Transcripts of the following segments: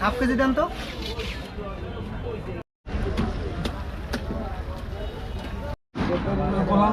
Half KG দেন তো। কলার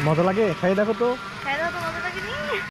মজা লাগে? খাই দেখো তো।